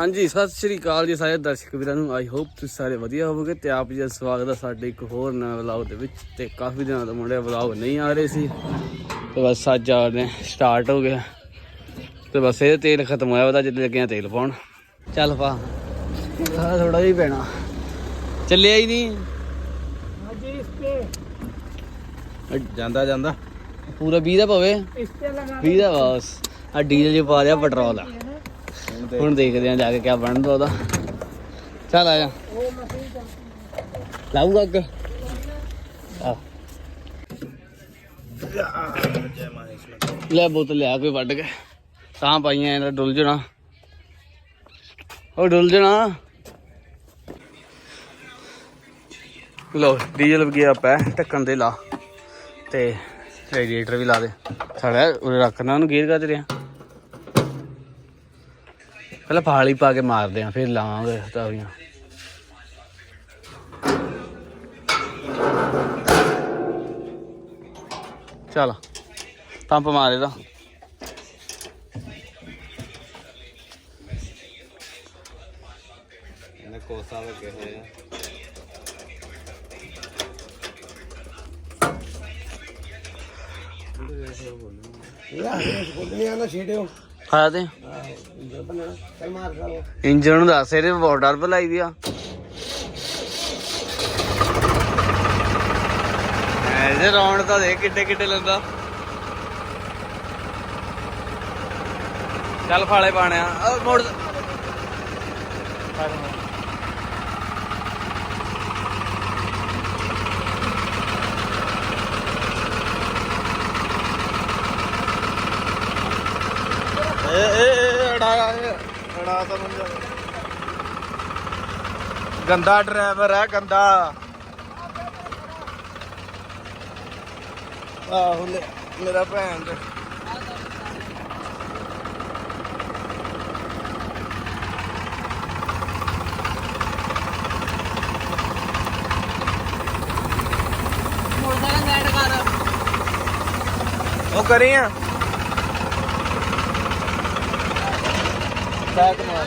ਹਾਂਜੀ ਸਤਿ ਸ਼੍ਰੀ ਅਕਾਲ ਜੀ ਸਾਰੇ ਦਰਸ਼ਕ ਵੀਰਾਂ ਨੂੰ। ਆਈ ਹੋਪ ਤੁਸੀਂ ਸਾਰੇ ਵਧੀਆ ਹੋਵੋਗੇ ਤੇ ਆਪ ਜੀ ਦਾ ਸਵਾਗਤ ਹੈ ਸਾਡੇ ਇੱਕ ਹੋਰ ਨਵੇਂ ਵਲੌਗ ਦੇ ਵਿੱਚ ਤੇ ਕਾਫੀ ਦਿਨਾਂ ਤੋਂ ਮੁੰਡੇ ਵਲੌਗ ਨਹੀਂ ਆ ਰਹੇ ਸੀ। ਤੇ ਬਸ ਅੱਜ ਆ ਰਹੇ ਸਟਾਰਟ ਹੋ ਗਿਆ। ਤੇ ਬਸ ਇਹ ਤੇਲ ਖਤਮ ਹੋਇਆ ਉਹਦਾ ਜਿੱਦ ਲੱਗਿਆ ਤੇਲ ਪਾਉਣ। ਚੱਲ ਪਾ। ਥੋੜਾ ਜਿਹਾ ਪੈਣਾ। ਚੱਲਿਆ ਹੀ ਨਹੀਂ। ਜਾਂਦਾ ਜਾਂਦਾ। ਪੂਰਾ 20 ਦਾ ਪਵੇ। 20 ਦਾ। ਬਸ। ਆ ਡੀਜ਼ਲ ਚ ਪਾ ਦਿਆ ਪੈਟਰੋਲ ਆ। ਹੁਣ ਦੇਖਦੇ ਆ ਜਾ ਕੇ ਕਿਆ ਬਣਦਾ ਉਹਦਾ। ਚੱਲ ਆ ਜਾ। ਲਾਊਗਾ ਅੱਗ। ਆ। ਲੈ ਬੋਤਲ ਲਿਆ ਕੋਈ ਵੱਢ ਕੇ। ਤਾਂ ਪਾਈਆਂ ਇਹਦਾ ਡੁੱਲ ਜਣਾ ਉਹ ਡੁੱਲ ਜਣਾ ਲੋ ਡੀਜ਼ਲ ਵੀ ਗਿਆ ਪੈ, ਢੱਕਣ ਦੇ ਲਾ। ਤੇ ਰੇਡੀਏਟਰ ਵੀ ਲਾ ਦੇ। ਸਾਡਾ ਉਰੇ ਰੱਖਣਾ ਉਹਨੂੰ ਗੇਰ ਕਰ ਰਿਹਾ। ਪਹਿਲਾਂ ਫਾਲੀ ਪਾ ਕੇ ਮਾਰਦੇ ਆ ਫਿਰ ਲਾਵਾਂਗੇ ਤਾਵੀਆਂ ਚਲ ਪੰਪ ਮਾਰੇ ਦਾ ਇਹਨੇ ਕੋਸਾ ਲੱਗੇ ਹੋਏ ਆ ਹਾਂ ਤੇ ਇੰਜਨ ਨੂੰ। ਦੱਸ, ਇਹਦੇ ਵਾਟਰ ਭਲਾਈ ਦੀ ਆ। ਇਹਦੇ ਰੌਣ ਤਾਂ ਦੇ ਕਿੱਡੇ ਕਿੱਡੇ ਲੰਦਾ। ਚੱਲ ਫਾਲੇ ਪਾਣੇ ਮੋੜ ਤਾਂ ਮੰਜਾ ਗੰਦਾ ਡਰਾਈਵਰ ਹੈ ਗੰਦਾ। ਆਹੋ ਮੇਰਾ ਭੈਣ ਤੇ ਉਹ ਕਰੀ। ਆ ਬੈਕ ਮਾਰ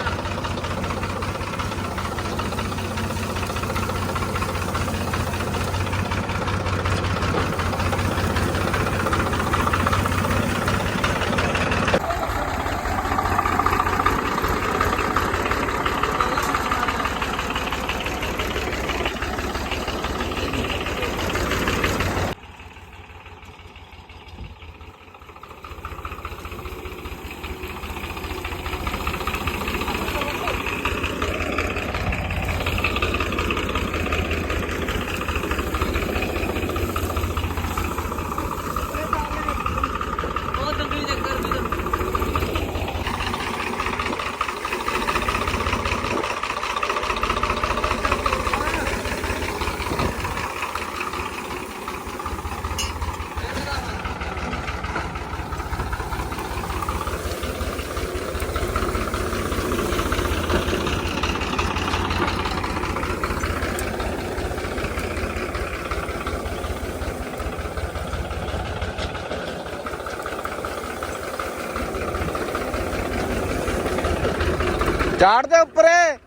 ਝਾੜ ਦੇ ਉੱਪਰੇ।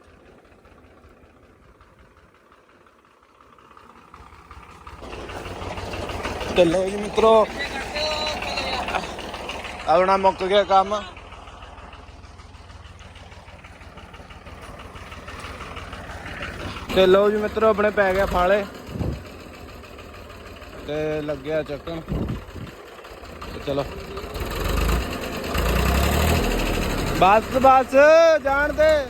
ਤੇ ਲੋ ਜੀ ਮਿੱਤਰੋ। ਆਪਣਾ ਮੁੱਕ ਗਿਆ ਕੰਮ। ਤੇ ਲੋ ਜੀ ਮਿੱਤਰੋ, ਆਪਣੇ ਪੈ ਗਿਆ ਫਾਲੇ। ਤੇ ਲੱਗਿਆ ਚੱਕਣ। ਤੇ ਚਲੋ। ਬਸ ਬਸ, ਜਾਣ ਦੇ।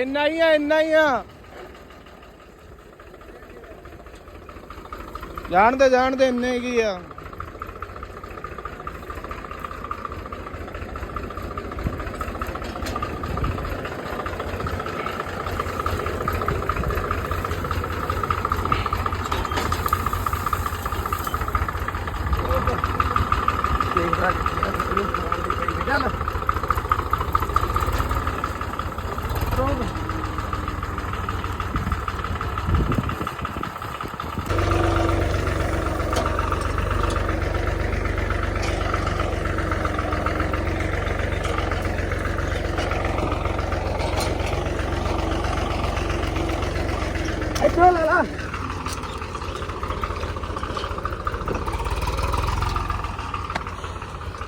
ਇੰਨਾ ਹੀ ਆ, ਇੰਨਾ ਹੀ ਆ। ਜਾਣ ਦੇ ਜਾਣ ਦੇ, ਇੰਨੇ ਕੀ ਆ। Yeah.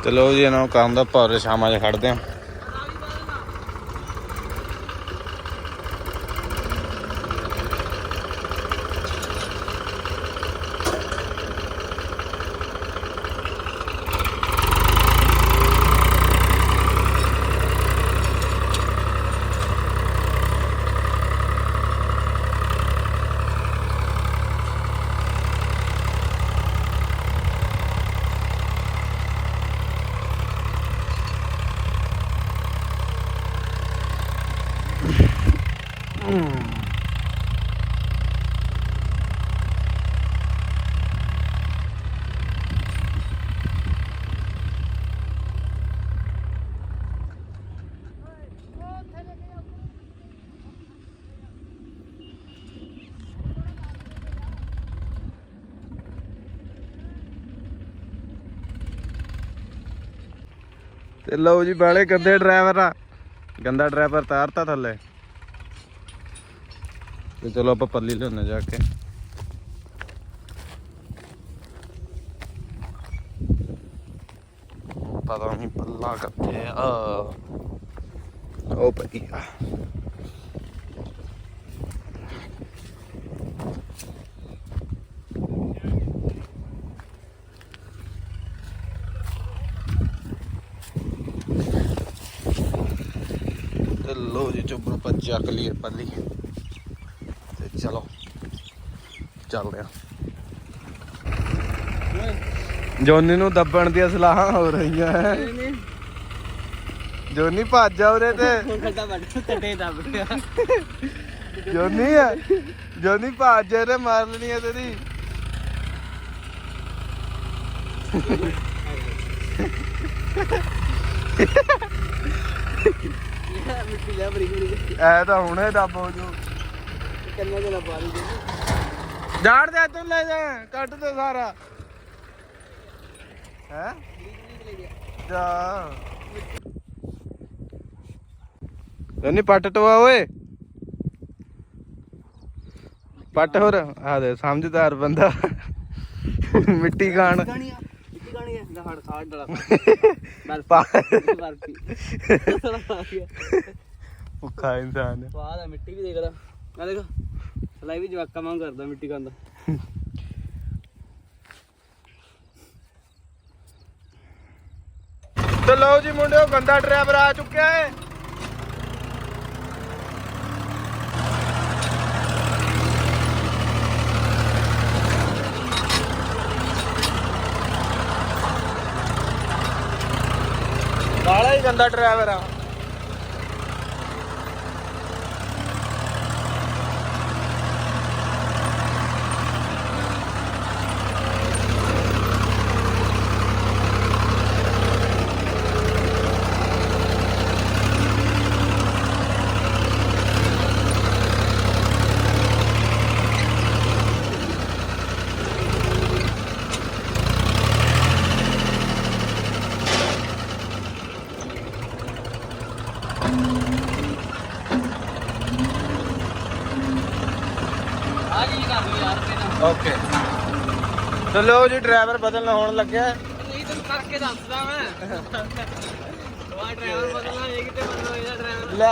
ਚਲੋ ਜੀ ਇਹਨਾਂ ਨੂੰ ਕੰਮ ਦਾ ਭਾਰ ਸ਼ਾਮਾਂ 'ਚ ਖੜਦੇ ਆ ਤੇ ਲਓ ਜੀ ਬਾਲੇ ਗੰਦੇ ਡਰਾਈਵਰ ਆ। ਗੰਦਾ ਡਰਾਈਵਰ ਤਾਰਤਾ ਥੱਲੇ। ਤੇ ਚਲੋ ਆਪਾਂ ਪੱਲੀ ਲਿਆਉਣੇ ਜਾ ਕੇ। ਪਤਾ ਨਹੀਂ ਪੱਲਾ ਕਿੱਥੇ ਆ। ਉਹ ਪਈ ਆ। ਤੇ ਲੋ ਜੀ ਚੁੱਪਰ ਪਰ ਚੱਕ ਲਈ ਪੱਲੀ ਤੇ ਚਲੋ ਚੱਲਦੇ ਆ ਜੋਨੀ ਨੂੰ ਦੱਬਣ ਦੀਆਂ ਸਲਾਹਾਂ ਹੋ ਰਹੀਆਂ ਹੈ। ਜੋਨੀ ਭੱਜ ਜਾ ਉਰੇ ਤੇ। ਜੋਨੀ ਆ ਜੋਨੀ ਭੱਜ ਜਾ ਰੇ ਮਾਰ ਲੈਣੀ ਆ ਤੇਰੀ। ਮਿੱਟੀ ਲੈ ਐ ਤਾਂ ਹੁਣੇ ਦੱਬ ਹੋ ਜੂ। ਕੰਨਾਂ ਦੇ ਨਾ ਪਾਰੀ ਦੇ ਜਾੜ ਦੇ ਤੂੰ ਲੈ ਜਾ ਕੱਟ ਦੇ ਸਾਰਾ। ਹੈ? ਜਾ। ਨਹੀਂ ਪੱਟ ਟਵਾ ਓਏ। ਪੱਟ ਹੋਰ ਆ ਦੇ ਸਮਝਦਾਰ ਬੰਦਾ। ਮਿੱਟੀ ਖਾਣ। ਗਾਣੀ ਆ ਭੁੱਖਾ ਇਨਸਾਨ ਸਵਾਦ ਆ ਮਿੱਟੀ ਵੀ ਦੇਖਦਾ ਆ ਦੇਖ ਸਲਾਈ ਵੀ ਜਵਾਕਾ ਵਾਂਗ ਕਰਦਾ ਮਿੱਟੀ ਖਾਂਦਾ। ਤੇ ਲਓ ਜੀ ਮੁੰਡਿਓ ਗੰਦਾ ਡਰਾਈਵਰ ਆ ਚੁੱਕਿਆ ਹੈ ਬਾਲਾ ਹੀ ਗੰਦਾ ਡਰਾਈਵਰ ਆ। ਓਕੇ। ਤੇ ਲਓ ਜੀ ਡਰਾਈਵਰ ਬਦਲਣਾ ਹੋਣ ਲੱਗਿਆ। ਨਹੀਂ ਤੈਨੂੰ ਕਰਕੇ ਦੱਸਦਾ ਮੈਂ। ਵਾ ਡਰਾਈਵਰ ਬਦਲਣਾ ਇਹ ਕਿਤੇ ਬਦਲਣਾ ਇਹਦਾ ਡਰਾਈਵਰ। ਲੈ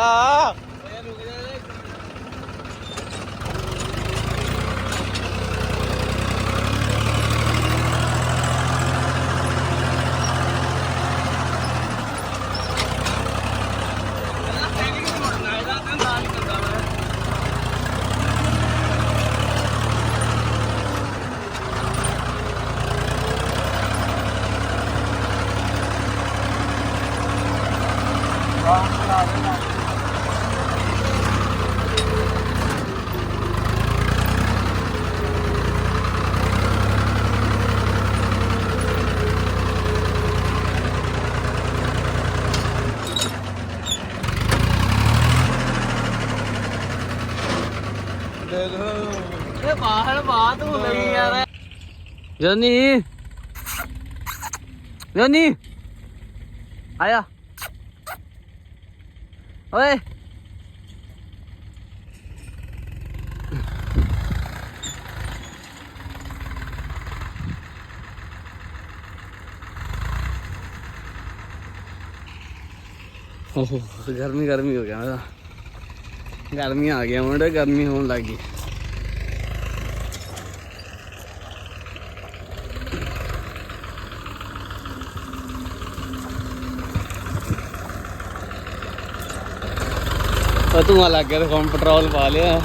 ਆਇਆ। ਓਏ। ਗਰਮੀ ਗਰਮੀ ਹੋ ਗਿਆ। ਮੇਰਾ ਗਰਮੀ ਆ ਗਿਆ ਮੁੰਡੇ ਗਰਮੀ ਹੋਣ ਲੱਗੀ ਗਈ ਤਾਂ ਲੱਗ ਗਿਆ ਤੇ ਪੈਟਰੋਲ ਪਾ ਲਿਆ।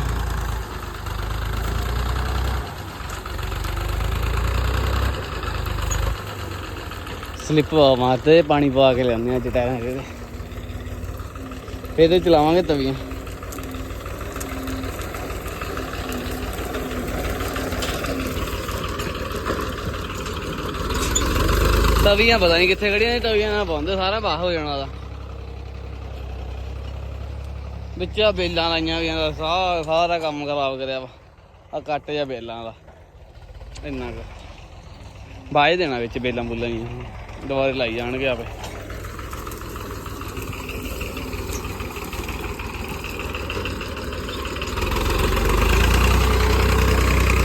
ਸਲਿੱਪ ਮਾਰਦੇ ਪਾਣੀ ਪਵਾ ਕੇ ਲਿਆਉਂਦੇ ਅੱਜ ਟਾਇਰਾਂ ਦੇ। ਫੇਰ ਤੇ ਚਲਾਵਾਂਗੇ ਤਵੀਆਂ। ਤਵੀਆਂ ਪਤਾ ਨਹੀਂ ਕਿੱਥੇ ਖੜੀਆਂ ਨੇ, ਤਵੀਆਂ ਨਾਲ ਪਾਉਂਦੇ ਸਾਰਾ ਬਾਹ ਹੋ ਜਾਣਾ ਦਾ ਵਿੱਚ ਆ ਬੇਲਾਂ ਲਾਈਆਂ ਹੋਈਆਂ ਦਾ, ਸਾਰਾ ਸਾਰਾ ਕੰਮ ਖਰਾਬ ਕਰਿਆ ਵਾ। ਆ ਕੱਟ ਜਾ ਬੇਲਾਂ ਦਾ। ਇੰਨਾ ਕੁ। ਬਾਏ ਦੇਣਾ ਵਿੱਚ ਬੇਲਾਂ ਬੁੱਲਾਂ ਹੀ ਦੁਬਾਰੇ ਲਾਈ ਜਾਣਗੇ ਆਪੇ।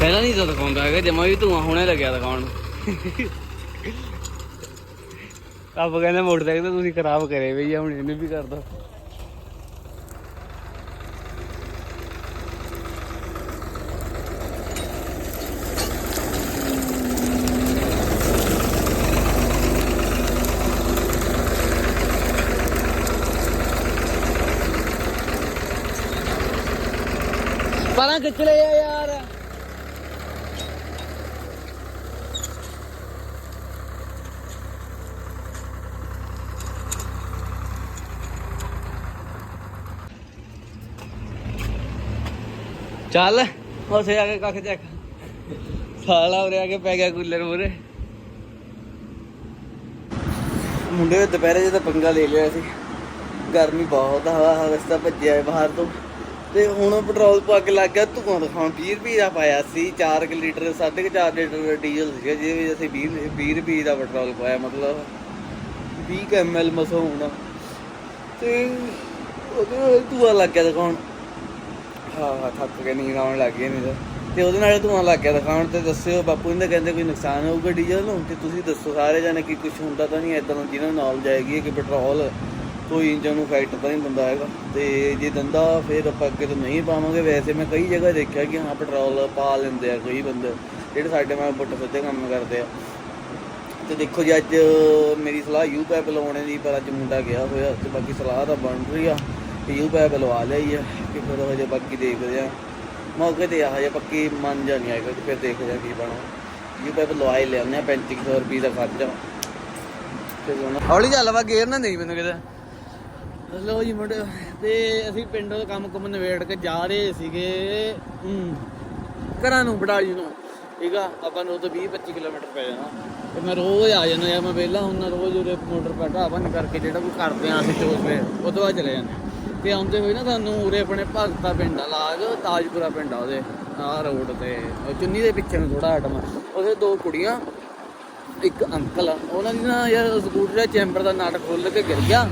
ਪਹਿਲਾਂ ਨਹੀਂ ਤਾਂ ਦਿਖਾਉਂਦਾ ਹੈਗਾ, ਜਮਾ ਵੀ ਧੂਆਂ ਹੁਣੇ ਲੱਗਿਆ ਦਿਖਾਉਣ ਆਪ ਕਹਿੰਦੇ ਮੋਟਰਸਾਈਕਲ ਤਾਂ ਤੁਸੀਂ ਖਰਾਬ ਕਰੇ ਬਈ ਹੁਣ ਇਹਨੂੰ ਵੀ ਕਰਦਾ ਦੋ ਪਰਾਂ ਯਾਰ। ਚੱਲ ਉਸੇ ਆ ਕੇ ਕੱਖ ਚੱਕ। ਸਾਲਾ ਉਰੇ ਆ ਕੇ ਪੈ ਗਿਆ ਕੂਲਰ ਮੂਰੇ ਮੁੰਡੇ ਨੇ ਦੁਪਹਿਰੇ ਜਦੋਂ ਪੰਗਾ ਲੈ ਲਿਆ ਸੀ, ਗਰਮੀ ਬਹੁਤ ਆ ਹਵਾ ਰਸਤਾ ਭੱਜਿਆ ਬਾਹਰ ਤੋਂ। ਤੇ ਹੁਣ ਪੈਟਰੋਲ ਪਾ ਕੇ ਲੱਗ ਗਿਆ, ਧੂਆਂ ਦਿਖਾਉਣ 20 ਰੁਪਏ ਦਾ ਪਾਇਆ ਸੀ 4 ਲੀਟਰ 4.5 ਲੀਟਰ ਡੀਜ਼ਲ ਸੀਗਾ, ਜਿਹਦੇ ਵਿੱਚ ਅਸੀਂ 20 20 ਰੁਪਏ ਦਾ ਪੈਟਰੋਲ ਪਾਇਆ, ਮਤਲਬ 20 ਐਮਐਲ ਮਸੋਂ ਹੋਣਾ। ਤੇ ਉਹਦੇ ਨਾਲ ਧੂਆਂ ਲੱਗ ਗਿਆ ਦਿਖਾਉਣ। ਹਾਂ ਹਾਂ, ਥੱਕ ਕੇ ਨੀਂਦ ਆਉਣ ਲੱਗ ਗਈ ਨਹੀਂ ਤਾਂ ਤੇ ਉਹਦੇ ਨਾਲ ਧੂਆਂ ਲੱਗ ਗਿਆ ਦਿਖਾਉਣ, ਤੇ ਦੱਸਿਓ ਬਾਪੂ ਇਹਦੇ ਕਹਿੰਦੇ ਕੋਈ ਨੁਕਸਾਨ ਹੋਊਗਾ ਡੀਜ਼ਲ ਨੂੰ? ਤੇ ਤੁਸੀਂ ਦੱਸੋ ਸਾਰੇ ਜਾਣੇ ਕਿ ਕੁਝ ਹੁੰਦਾ ਤਾਂ ਨਹੀਂ ਇਦਾਂ ਜਿਹਨਾਂ ਨੂੰ ਨੌਲੇਜ ਆਏਗੀ ਕਿ ਪੈਟਰੋਲ ਕੋਈ ਇੰਜਨ ਨੂੰ ਫਾਈਟ ਤਾਂ ਨਹੀਂ ਦਿੰਦਾ ਹੈਗਾ। ਤੇ ਜੇ ਦਿੰਦਾ ਫਿਰ ਆਪਾਂ ਅੱਗੇ ਤੋਂ ਨਹੀਂ ਪਾਵਾਂਗੇ। ਵੈਸੇ ਮੈਂ ਕਈ ਜਗ੍ਹਾ ਦੇਖਿਆ ਕਿ ਹਾਂ ਪੈਟਰੋਲ ਪਾ ਲੈਂਦੇ ਆ ਕਈ ਬੰਦੇ, ਜਿਹੜੇ ਸਾਡੇ ਨਾਲ ਪੁੱਟ ਸਿੱਧੇ ਕੰਮ ਕਰਦੇ ਆ। ਤੇ ਦੇਖੋ ਜੀ, ਅੱਜ ਮੇਰੀ ਸਲਾਹ ਯੂ ਪੈਪ ਲਵਾਉਣੇ ਦੀ, ਪਰ ਅੱਜ ਮੁੰਡਾ ਗਿਆ ਹੋਇਆ ਤੇ ਬਾਕੀ ਸਲਾਹ ਤਾਂ ਬਣ ਰਹੀ ਆ ਤੇ ਯੂ ਪੈਪ ਲਵਾ ਲਿਆ ਹੀ ਆ ਕਿ ਫਿਰ ਹਜੇ ਬਾਕੀ ਦੇਖਦੇ ਆ। ਮੌਕੇ ਤੇ ਆ, ਹਜੇ ਪੱਕੀ ਮੰਨ ਜਾ ਨਹੀਂ ਆਏਗਾ ਤੇ ਫਿਰ ਦੇਖਦੇ ਆ ਕੀ ਬਣੂ। ਯੂ ਪੈਪ ਲਵਾ ਹੀ ਲਿਆਉਂਦੇ ਆ 3500 ਰੁਪਏ ਦਾ ਖਰਚਾ। ਹੌਲੀ ਚੱਲ ਵਾ ਗੇਰ ਨਾ ਨਹੀਂ ਮੈਨੂੰ ਕਿਤੇ। ਲੋ ਜੀ ਮੁੰਡੇ ਤੇ ਅਸੀਂ ਪਿੰਡੋਂ ਦਾ ਕੰਮ ਕੁਮ ਨਵੇੜ ਕੇ ਜਾ ਰਹੇ ਸੀਗੇ ਘਰਾਂ ਨੂੰ ਬੜਾਲੀ ਨੂੰ। ਠੀਕ ਆ, ਆਪਾਂ ਨੂੰ ਤਾਂ 20 25 ਕਿਲੋਮੀਟਰ ਪੈ ਜਾਣਾ। ਤੇ ਮੈਂ ਰੋਜ਼ ਆ ਜਾਂਦਾ, ਯਾਰ ਮੈਂ ਵਿਹਲਾ ਹੁੰਦਾ, ਰੋਜ਼ ਉਰੇ ਮੋਟਰ ਪਾ ਢਾਬਾ ਕਰਕੇ ਜਿਹੜਾ ਕੋਈ ਕਰਦੇ ਆ, ਅਸੀਂ ਚੋਸ ਵੇ ਉਹ ਤੋਂ ਬਾਅਦ ਚਲੇ ਜਾਂਦੇ ਤੇ ਆਉਂਦੇ ਹੋਏ ਨਾ ਸਾਨੂੰ ਉਰੇ ਆਪਣੇ ਭਗਤਾ ਪਿੰਡ ਆ, ਲਾਗ, ਤਾਜਪੁਰਾ ਪਿੰਡ ਆ ਉਹਦੇ ਆਹ ਰੋਡ ਤੇ। ਚੁੰਨੀ ਦੇ ਪਿੱਛੇ ਨੂੰ ਥੋੜਾ ਹਟਵਾ। ਉਹਦੇ ਦੋ ਕੁੜੀਆਂ, ਇੱਕ ਅੰਕਲ ਉਹਨਾਂ ਦੀ ਨਾ ਯਾਰ ਸਕੂਟਰ ਦਾ ਚੈਂਬਰ ਦਾ ਨਾਟ ਖੁੱਲ ਕੇ ਗਿਰ ਗਿਆ।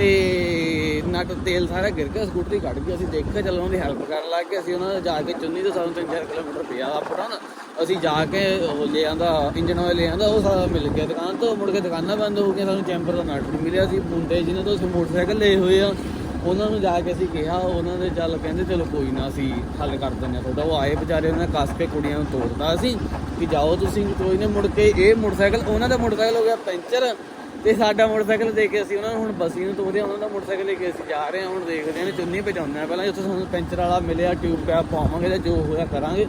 ਤੇ ਨਟ ਤੇਲ ਸਾਰਾ ਗਿਰ ਗਿਆ, ਸਕੂਟਰ ਕੱਢ ਗਈ, ਅਸੀਂ ਦੇਖਿਆ, ਚਲੋ ਉਹਨਾਂ ਦੀ ਹੈਲਪ ਕਰਨ ਲੱਗ ਗਏ, ਅਸੀਂ ਉਹਨਾਂ ਦੇ ਜਾ ਕੇ ਚੁੰਨੀ ਤੋਂ ਸਾਨੂੰ 3-4 ਕਿਲੋਮੀਟਰ ਪਿਆ ਆਪਣਾ ਨਾ, ਅਸੀਂ ਜਾ ਕੇ ਉਹ ਲੈ ਆਂਦਾ ਇੰਜਨ ਆਇਲ ਲੈ ਆਂਦਾ, ਉਹ ਸਾਰਾ ਮਿਲ ਗਿਆ ਦੁਕਾਨ ਤੋਂ, ਮੁੜ ਕੇ ਦੁਕਾਨਾਂ ਬੰਦ ਹੋ ਗਈਆਂ, ਸਾਨੂੰ ਚੈਂਬਰ ਦਾ ਨਟ ਨਹੀਂ ਮਿਲਿਆ ਸੀ ਮੁੰਡੇ ਜਿਹਨਾਂ ਤੋਂ ਅਸੀਂ ਮੋਟਰਸਾਈਕਲ ਲਏ ਹੋਏ ਆ, ਉਹਨਾਂ ਨੂੰ ਜਾ ਕੇ ਅਸੀਂ ਕਿਹਾ, ਉਹਨਾਂ ਦੇ ਚੱਲ ਕਹਿੰਦੇ, ਚਲੋ ਕੋਈ ਨਾ, ਅਸੀਂ ਹੱਲ ਕਰ ਦਿੰਦੇ ਹਾਂ ਤੁਹਾਡਾ। ਉਹ ਆਏ ਵਿਚਾਰੇ, ਉਹਨਾਂ ਨੇ ਕੱਸ ਕੇ ਕੁੜੀਆਂ ਨੂੰ ਤੋੜਦਾ ਸੀ ਕਿ ਜਾਓ ਤੁਸੀਂ, ਕੋਈ ਨੇ, ਮੁੜ ਕੇ ਇਹ ਮੋਟਰਸਾਈਕਲ, ਉਹਨਾਂ ਦਾ ਮੋਟਰਸਾਈਕਲ ਹੋ ਗਿਆ ਪੈਂਚਰ ਤੇ ਸਾਡਾ ਮੋਟਰਸਾਈਕਲ ਦੇ ਕੇ ਅਸੀਂ ਉਹਨਾਂ ਨੂੰ ਹੁਣ ਬਸੀ ਨੂੰ ਤੋੜਦੇ ਉਹਨਾਂ ਦਾ ਮੋਟਰਸਾਈਕਲ ਲੈ ਕੇ ਅਸੀਂ ਜਾ ਰਹੇ ਹਾਂ ਹੁਣ ਦੇਖਦੇ ਹਾਂ ਚੁੰਨੀ ਪਹੁੰਚਾਉਂਦੇ ਹਾਂ ਪਹਿਲਾਂ ਜਿੱਥੇ ਸਾਨੂੰ ਪੈਂਚਰ ਵਾਲਾ ਮਿਲਿਆ, ਟਿਊਬ ਪੈਪ ਪਾਵਾਂਗੇ ਤੇ ਜੋ ਹੋਇਆ ਕਰਾਂਗੇ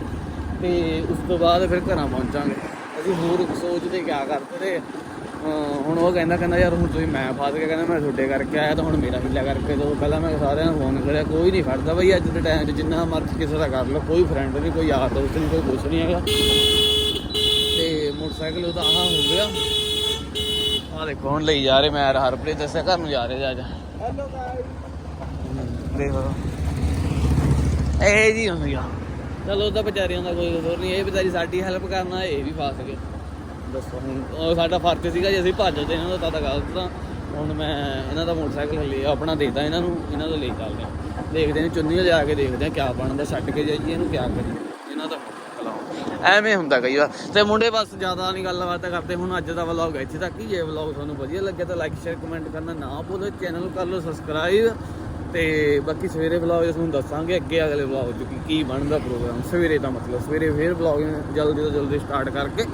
ਤੇ ਉਸ ਤੋਂ ਬਾਅਦ ਫਿਰ ਘਰਾਂ ਪਹੁੰਚਾਂਗੇ। ਅਸੀਂ ਹੋਰ ਸੋਚਦੇ ਕਿਆ ਕਰਦੇ ਤੇ ਹੁਣ ਉਹ ਕਹਿੰਦਾ ਕਹਿੰਦਾ ਯਾਰ ਹੁਣ ਤੁਸੀਂ ਮੈਂ ਫਸ ਗਿਆ, ਕਹਿੰਦਾ ਮੈਂ ਤੁਹਾਡੇ ਕਰਕੇ ਆਇਆ ਤਾਂ ਹੁਣ ਮੇਰਾ ਹਿੱਲਾ ਕਰਕੇ ਦੋ ਪਹਿਲਾਂ ਮੈਂ ਸਾਰਿਆਂ ਨੂੰ ਫੋਨ ਕਰਿਆ, ਕੋਈ ਨਹੀਂ ਫੜਦਾ ਬਈ, ਅੱਜ ਦੇ ਟਾਈਮ 'ਚ ਜਿੰਨਾ ਮਰਜ਼ੀ ਕਿਸੇ ਦਾ ਕਰ ਲਓ, ਕੋਈ ਫਰੈਂਡ ਨਹੀਂ, ਕੋਈ ਯਾਰ ਦੋਸਤ ਨਹੀਂ, ਕੋਈ ਕੁਛ ਨਹੀਂ ਹੈਗਾ। ਤੇ ਮੋਟਰਸਾਈਕਲ ਉਹਦਾ ਆਹ ਹੋ ਗਿਆ। ਆਹ ਦੇਖੋ ਹੁਣ ਲਈ ਜਾ ਰਹੇ ਮੈਂ ਹਰਪ੍ਰੀਤ ਦੱਸਿਆ ਘਰ ਨੂੰ ਜਾ ਰਹੇ ਜਾ ਜਾ ਹੈਲੋ ਗਾਇਸ ਦੇਖ ਇਹ ਜੀ ਹੁੰਦੀ ਆ। ਚਲੋ ਉਹਦਾ ਵਿਚਾਰਿਆਂ ਦਾ ਕੋਈ ਕਸੂਰ ਨਹੀਂ ਇਹ ਵਿਚਾਰੀ ਸਾਡੀ ਹੈਲਪ ਕਰਨਾ ਇਹ ਵੀ ਫਸ ਗਏ। ਦੱਸੋ ਹੁਣ ਉਹ ਸਾਡਾ ਫਰਜ਼ ਸੀਗਾ ਜੇ ਅਸੀਂ ਭੱਜਦੇ ਇਹਨਾਂ ਦਾ ਤਾਂ ਗਲਤ ਤਾਂ। ਹੁਣ ਮੈਂ ਇਹਨਾਂ ਦਾ ਮੋਟਰਸਾਈਕਲ ਲੈ ਆਪਣਾ ਦੇਤਾ ਇਹਨਾਂ ਨੂੰ ਇਹਨਾਂ ਤੋਂ ਲੈ ਚੱਲਦੇ ਦੇਖਦੇ ਨੇ ਚੁੰਨੀ ਲਿਆ ਕੇ ਦੇਖਦੇ ਆ ਕਿਆ ਬਣਦਾ ਛੱਡ ਕੇ ਜਾਈਏ ਇਹਨੂੰ ਕਿਆ ਕਰੀਏ ਇਹਨਾਂ ਦਾ ਮੋਟਰਸਾਈਕਲ ਆ ਐਵੇਂ ਹੁੰਦਾ ਕਈ ਵਾਰ। ਤੇ ਮੁੰਡੇ ਬਸ ਜ਼ਿਆਦਾ ਨਹੀਂ ਗੱਲਬਾਤ ਕਰਦੇ। ਹੁਣ ਅੱਜ ਦਾ ਵਲੌਗ ਇੱਥੇ ਤੱਕ ਹੀ ਜੇ ਵਲੌਗ ਤੁਹਾਨੂੰ ਵਧੀਆ ਲੱਗਿਆ ਤਾਂ ਲਾਈਕ ਸ਼ੇਅਰ ਕਮੈਂਟ ਕਰਨਾ ਨਾ ਭੁੱਲੋ। ਚੈਨਲ ਨੂੰ ਕਰ ਲਓ ਸਬਸਕ੍ਰਾਈਬ ਤੇ ਬਾਕੀ ਸਵੇਰੇ ਵਲੌਗ ਤੁਹਾਨੂੰ ਦੱਸਾਂਗੇ ਅੱਗੇ ਅਗਲੇ ਵਲੌਗ 'ਚ ਕੀ ਕੀ ਬਣਦਾ ਪ੍ਰੋਗਰਾਮ ਸਵੇਰੇ ਦਾ ਮਤਲਬ। ਸਵੇਰੇ ਫੇਰ ਵਲੌਗ ਜਲਦੀ ਤੋਂ ਜਲਦੀ ਸਟਾਰਟ ਕਰਕੇ।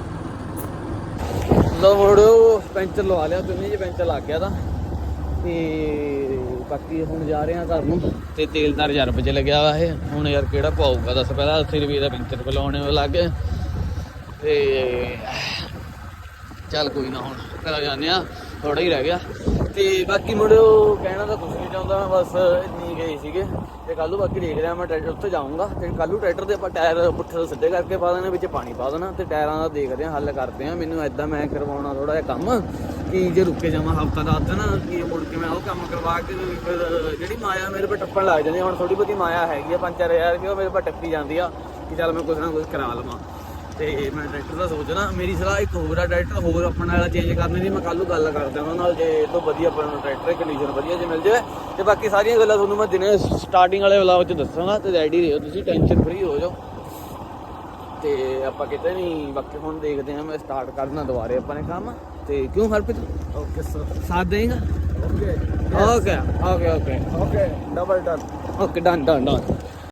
ਲੋ ਮੋੜੋ ਪੈਂਚਰ ਲਵਾ ਲਿਆ। ਤੁਸੀਂ ਜੇ ਪੈਂਚਰ ਲੱਗ ਗਿਆ ਤਾਂ। ਤੇ ਬਾਕੀ ਹੁਣ ਜਾ ਰਹੇ ਆ ਘਰ ਨੂੰ। ਤੇ ਤੇਲ ਦਾ ਰਿਜ਼ਰਵ ਚ ਲੱਗਿਆ ਵਾ ਇਹ। ਹੁਣ ਯਾਰ ਕਿਹੜਾ ਪਾਊਗਾ, ਦੱਸ ਪਹਿਲਾਂ 80 ਰੁਪਏ ਦਾ ਪੈਂਚਰ ਪਲਾਉਣੇ ਉਹ ਲੱਗ ਗਏ। ਤੇ ਚੱਲ ਕੋਈ ਨਾ ਹੁਣ ਘਰ ਜਾਂਦੇ ਆ ਥੋੜਾ ਹੀ ਰਹਿ ਗਿਆ। ਤੇ ਬਾਕੀ ਮੁੰਡਿਓ ਕਹਿਣਾ ਤਾਂ ਕੁਝ ਨਹੀਂ ਚਾਹੁੰਦਾ ਮੈਂ ਬਸ ਇੰਨੀ ਗਏ ਸੀਗੇ। ਤੇ ਕੱਲ ਨੂੰ ਬਾਕੀ ਦੇਖ ਰਿਹਾ ਮੈਂ, ਟਰੈਕਟਰ ਉੱਤੇ ਜਾਊਂਗਾ। ਤੇ ਕੱਲ ਨੂੰ ਟਰੈਕਟਰ ਦੇ ਆਪਾਂ ਟਾਇਰ ਪੁੱਠੇ ਤੋਂ ਸਿੱਧੇ ਕਰਕੇ ਪਾ ਦੇਣਾ, ਵਿੱਚ ਪਾਣੀ ਪਾ ਦੇਣਾ। ਤੇ ਟਾਇਰਾਂ ਦਾ ਦੇਖਦੇ ਆ ਹੱਲ ਕਰਦੇ ਆ ਮੈਨੂੰ ਐਦਾਂ ਮੈਂ ਕਰਵਾਉਣਾ ਥੋੜਾ ਜਿਹਾ ਕੰਮ। ਕਿ ਜੇ ਰੁਕੇ ਜਾਵਾਂ ਹਫਤਾ ਦਾ ਨਾ, ਕਿ ਮੁੜ ਕੇ ਮੈਂ ਉਹ ਕੰਮ ਕਰਵਾ ਕੇ ਫਿਰ ਜਿਹੜੀ ਮਾਇਆ ਮੇਰੇ 'ਤੇ ਟੱਪਣ ਲੱਗ ਜਾਂਦੀ ਹੁਣ ਥੋੜੀ ਬਹੁਤੀ ਮਾਇਆ ਹੈਗੀ ਆ 5-4000 ਰੁਪਏ ਉਹ ਮੇਰੇ 'ਤੇ ਟੱਪੀ ਜਾਂਦੀ ਆ, ਕਿ ਚੱਲ ਮੈਂ ਕੁਝ ਨਾ ਕੁਝ ਕਰਾ ਲਵਾਂ। ਤੇ ਮੈਂ ਟਰੈਕਟਰ ਦਾ ਸੋਚਣਾ ਮੇਰੀ ਸਲਾਹ ਇੱਕ ਹੋਰ ਆ ਟਰੈਕਟਰ ਹੋਰ ਆਪਣਾ ਵਾਲਾ ਚੇਂਜ ਕਰਨੇ ਦੀ, ਮੈਂ ਕੱਲ ਨੂੰ ਗੱਲ ਕਰਦਾ ਉਹਨਾਂ ਨਾਲ ਜੇ ਇਹ ਤੋਂ ਵਧੀਆ ਆਪਣਾ ਟਰੈਕਟਰ ਕੰਡੀਸ਼ਨ ਵਧੀਆ ਜੇ ਮਿਲ ਜਾਵੇ। ਤੇ ਬਾਕੀ ਸਾਰੀਆਂ ਗੱਲਾਂ ਤੁਹਾਨੂੰ ਮੈਂ ਦਿਨੇ ਸਟਾਰਟਿੰਗ ਵਾਲੇ ਵਲੌਗ 'ਚ ਦੱਸਾਂਗਾ, ਤੇ ਰੈਡੀ ਰਹੋ ਤੁਸੀਂ ਟੈਨਸ਼ਨ ਫਰੀ ਹੋ ਜਾਓ। ਤੇ ਆਪਾਂ ਕਿਤੇ ਨਹੀਂ, ਬਾਕੀ ਹੁਣ ਦੇਖਦੇ ਹਾਂ, ਮੈਂ ਸਟਾਰਟ ਕਰਨਾ ਦੁਬਾਰੇ ਆਪਾਂ ਨੇ ਕੰਮ। ਤੇ ਕਿਉਂ ਹਰਪ੍ਰੀਤ Okay, sir. ਸਾਥ ਦੇਗਾ. Okay okay okay Okay. Double done. Okay done done done